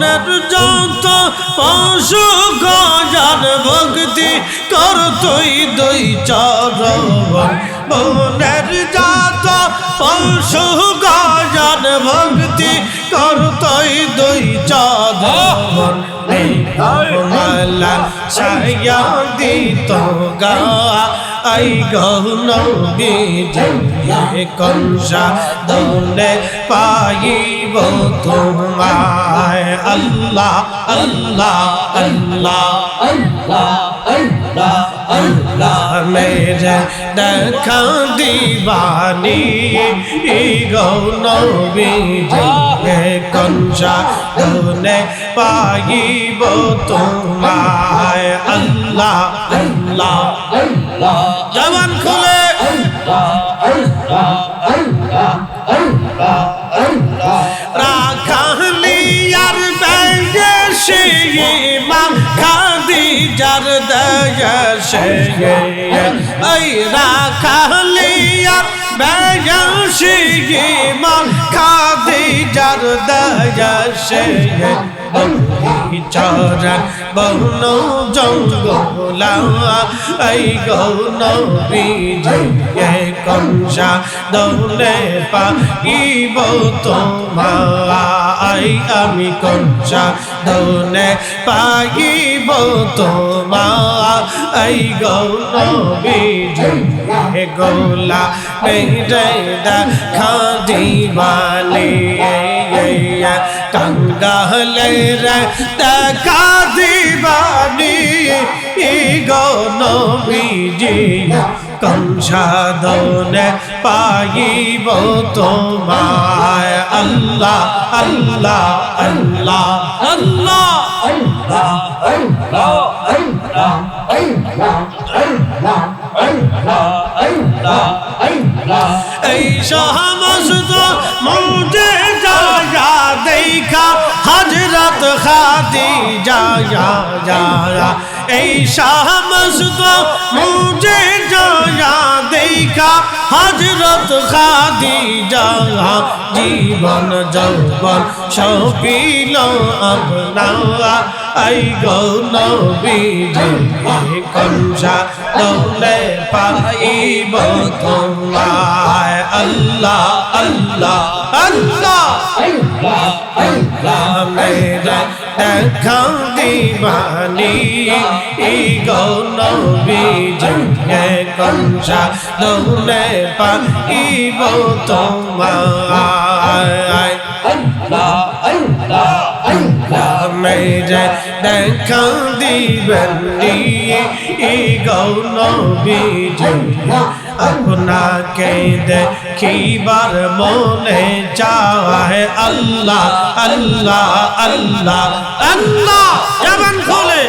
বনের যত পশু গজার ভক্তি কর তুই দুই চরণ। বনের যত পশু গজার ভক্তি কর তুই দুই মালা ছায়া দিত গা। আই গহন বিজয় কংসা দৌলে পাইব তোমায়। আল্লাহ আল্লাহ আল্লাহ আল্লাহ মেরে দেখা দিবানি। গৌন বিজয় কংসা দৌলে পাইব তোমায়। আল্লাহ আল্লাহ জবান খুলে। রাখালিয়ার ব্যাগে সে মা খাদি যার দয়াসে ওই রাখালিয়ার ব্যাগে সে মা খাদি যার দয়াসে চরণ বহন জঙ্গলা এই গৌন বিজয় কংসা দৌলে পাইব তোমায় আমি কংসা দৌলে পাইব তোমায় এই গৌন বিজয় গোলা বেড়ে দেখা দিবানি কঙ্গালে রে দেখা দিবানি গৌন বিজয় কংসাদনে পাইব তোমায় আল্লাহ আল্লাহ আল্লাহ আল্লাহ এই সমস্ত মৌজে হজরত খাদি যায়া যায়া এই সমস্ত মৌজে যায়া দেখা হজরত খাদি যায়া জীবন যৌবন সপিল আপনা আই গৌন বিজয় কংসা দৌলে পাইব তোমায়? আল্লাহ আল্লাহ আল্লাহ। মেরা দেখা দিবানি এই গৌন বিজয় কংসা দৌলে পাইব তোমায়। মেরে দেখা দিবেন গৌন বিজয় আপনাকে দেখিবার মনে চায় আল্লাহ আল্লাহ আল্লাহ আল্লাহ জবান খোলে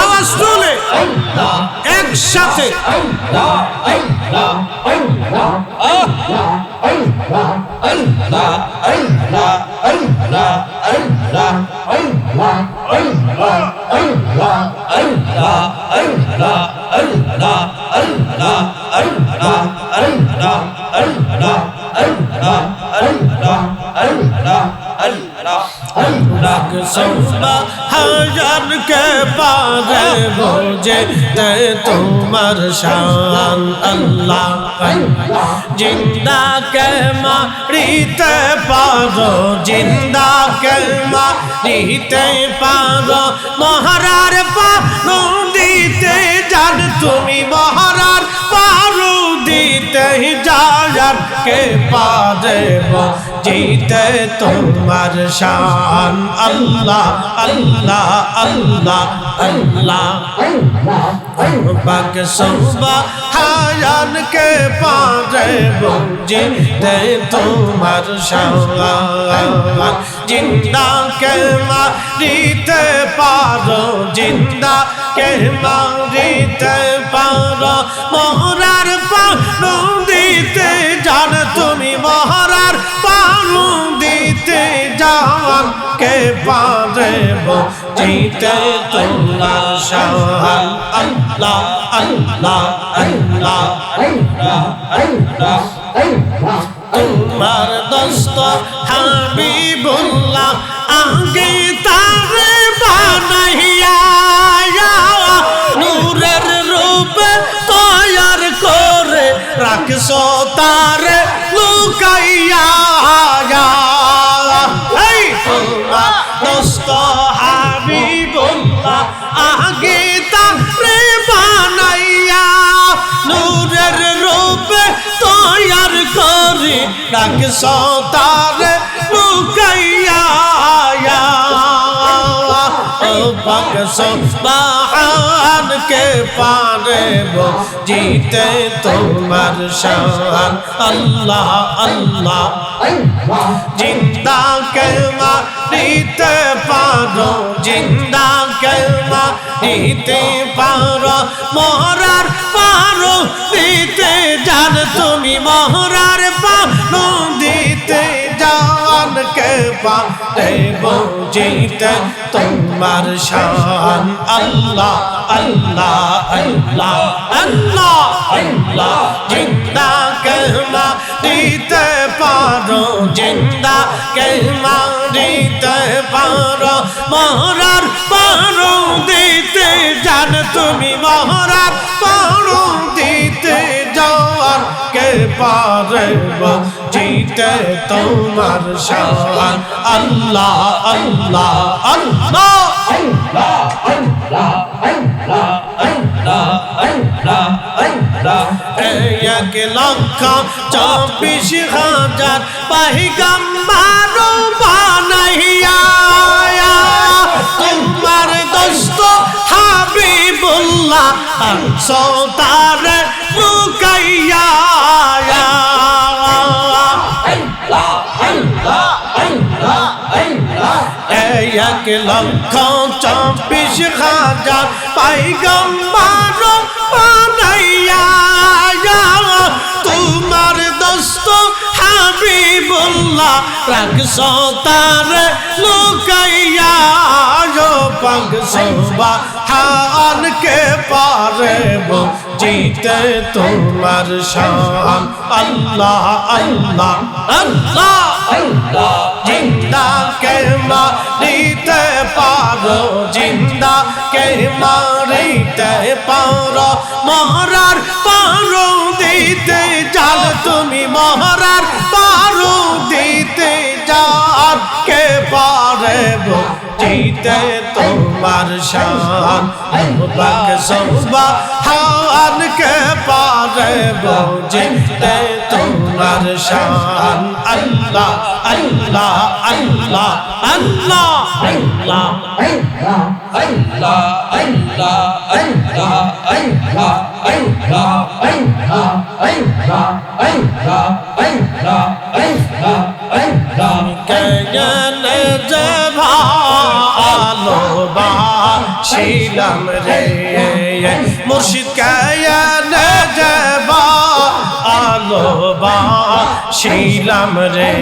আওয়াজ তোলে একসাথে হাজারকে পারে বোঝে তোমার শান আল্লাহ। জিন্দা কে মারিতে পারো জিন্দা কে মারিতে পারো। মহারার পারো দিতে জান তুমি মহারার কে পারে জিতে তোমার শান। আল্লাহ আল্লাহ আল্লাহ আল্লাহ। বাক সৌবা হায়ান কে পারে জিতে তোমার শান জিন্দা কে মারিতে পারো জিন্দা কে মারিতে পারো। মহরার পারো দিতে, জান তুমি মহরার পারু দিতে। জাহান কে পারে জিতে তোলা শাহান আল্লাহ আল্লাহ আল্লাহ আল্লাহ আল্লাহ তোমার দস্ত হাবিবুল্লাহ আগে তারে বানাইয়া নূরের রূপে তৈয়ার করে রাখছ, তারে লুকাইয়া দোস্ত হাবিবুল্লাহ আগে তারে বানাইয়া নূরের রূপে তৈয়ার করি রাখছো তার লুকাইয়া সুবহান কে পারে জিতে তোমার শান। আল্লাহ আল্লাহ জিন্দা কেমা দিতে পারো জিন্দা কেমা দিতে পারো মহরার পারো, দিতে জান তুমি মহরার পারো, দিতে জান কে পারে বুঝিতে তোমার শান। আল্লাহ আল্লাহ আল্লাহ আল্লাহ আল্লাহ, জিন্দা কেমা দিতে পারো, জিন্দা পারো মহরার পারো দিতে জান তুমি মহরার পারো দিতে যাওয়ার কে পারে জিতে তোমার শান আল্লাহ আল্লাহ আল্লাহ। এক লক্ষ চব্বিশ হাজার পাহিগাম্বার বানাইয়া তোমার দোস্ত হাবিবুল্লাহ সৌতার লুকাইয়া এক লক্ষ চব্বিশ হাজার পাইগম্বার বানাইয়া তোমার দোস্ত হাবিবুল্লাহ রাখছ তার লুকাইয়া পাগ সবা হান কে পারে জিতে তোমার শান। আল্লাহ আল্লাহ আল্লাহ জিন্দা কে পারো জিন্দা কে মারিতে পারো? মহরার পারো দিতে জাল তুমি মহরার পারো দিতে যার কে পারে জিতে তোমার শান? বাক সবা হান কে পারে জিতে তোমার শান আল্লাহ আল্লাহ আল্লাহ আল্লাহ আল্লাহ কেজনে যে ভালো বাসিলাম রে মুর্শিদ কেজনে বাসিলাম রে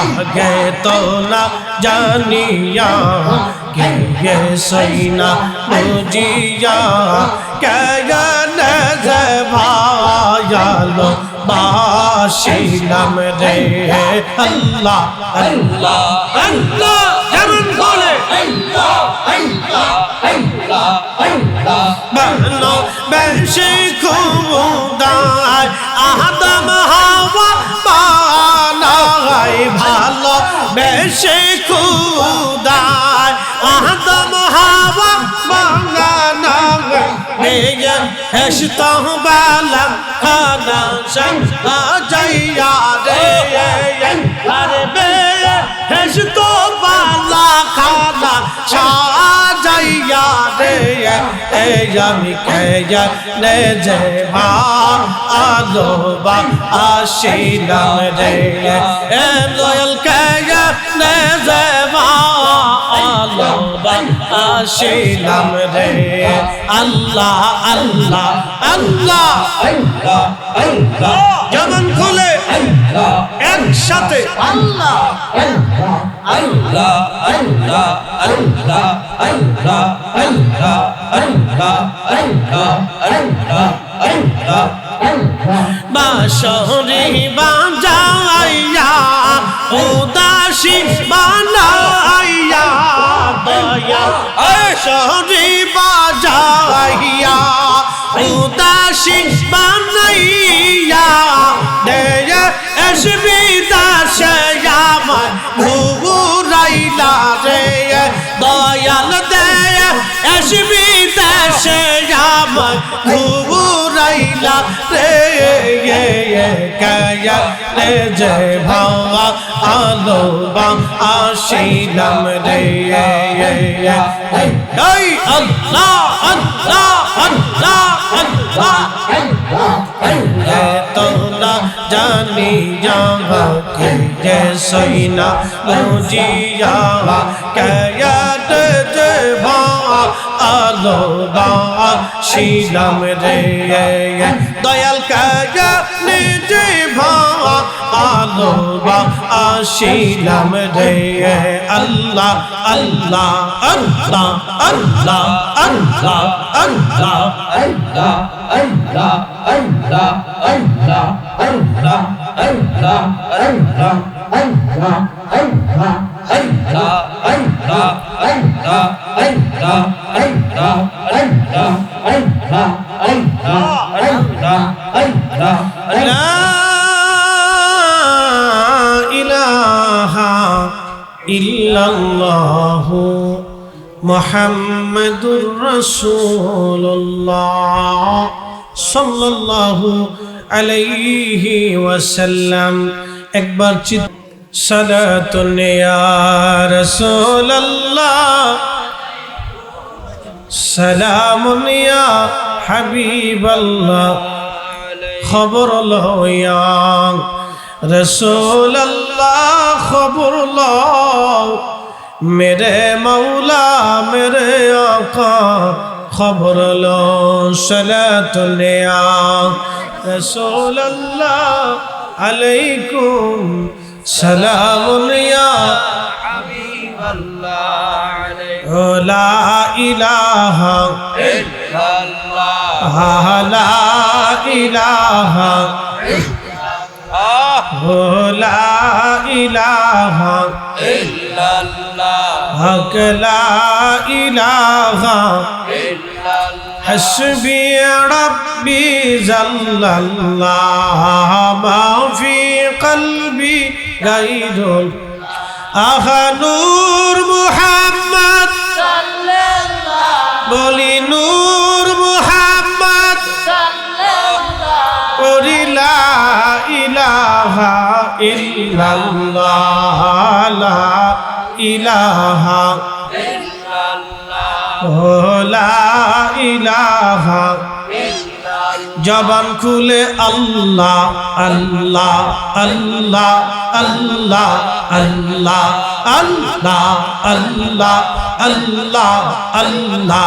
আগে তো না জানিয়া, কে সইনা বুঝিয়া কেজনে যে ভালো বাসিলাম রে। আল্লাহ আল্লাহ আল্লাহ, যেমন বলে। বানো বেশি খুদায় আদম হাওয়া বানাই ভালো, বেশি খুদায় আদম হাওয়া মেয়ে হেসতো বালাম খানা সঙ্গা যাইয়া রে আরে বে হেসতো বালা খানা সাজাইয়া রে এই আমি কেয়া নে যে মা আলো বা আসিলাম রে এ দয়াল কেয়া নে যে মা আলো বা আসিলাম রে আল্লাহ আল্লাহ আল্লাহ যেমন খুলে একসাথে আল্লাহ বাসরি বাজাইয়া উদাসী বানাইয়া দয়া বাসরি বাজাইয়া উদাসী বানাইয়া ঘুরাইলা রে, দয়াল দে এসবি দাসে আমার। ঘুরাইলা রে রে যে ভাওয়া আলো বা আসিলাম রে এই আল্লাহ আল্লাহ আল্লাহ আল্লাহ। جانی جہاں کے جیسے نہ مجھے یہاں کہ یاد جہاں آلو دا شیلم رے دیل আলো বা শিলাম রে আল্লাহ আল্লাহ আল্লাহ আল্লাহ আল্লাহ আল্লাহ Allah, Allah, Allah, Allah, Allah, Allah, Allah, Allah, Allah, Allah, Allah, Allah, Allah, Allah, Allah, Allah, Allah, Allah, Allah, ইল্লাল্লাহ মুহাম্মাদুর রাসূলুল্লাহ সাল্লাল্লাহু আলাইহি ওয়াসাল্লাম। একবার চিত সালাতুন ইয়া রাসূলুল্লাহ। সালামুন ইয়া হাবিবাল্লাহ। খবর লয়া রসোল আল্লাহ খবর লও। মেরে মৌলা মেরে আকা, খবর লো সলাতুলিয়া রসোল আল্লাহ আলাইকুম সালামুলিয়া লা ইলাহা লা ইলাহা লা ইলাহা ইল্লাল্লাহ হক লা ইলাহা ইল্লাল্লাহ হাসবি রব্বি জাল্লাল্লাহ মা ফি কলবি গায়রুল আহা নূর মুহাম্মদ ইল্লাল্লাহ লা ইলাহা লা ইলাহা জবান খুলে আল্লাহ আল্লাহ আল্লাহ আল্লাহ আল্লাহ আল্লাহ আল্লাহ আল্লাহ আল্লাহ।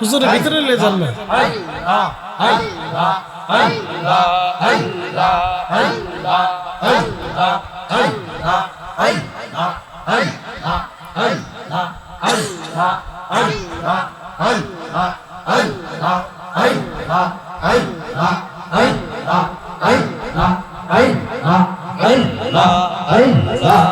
হুজুরের ভিতরে লে যান না Allah,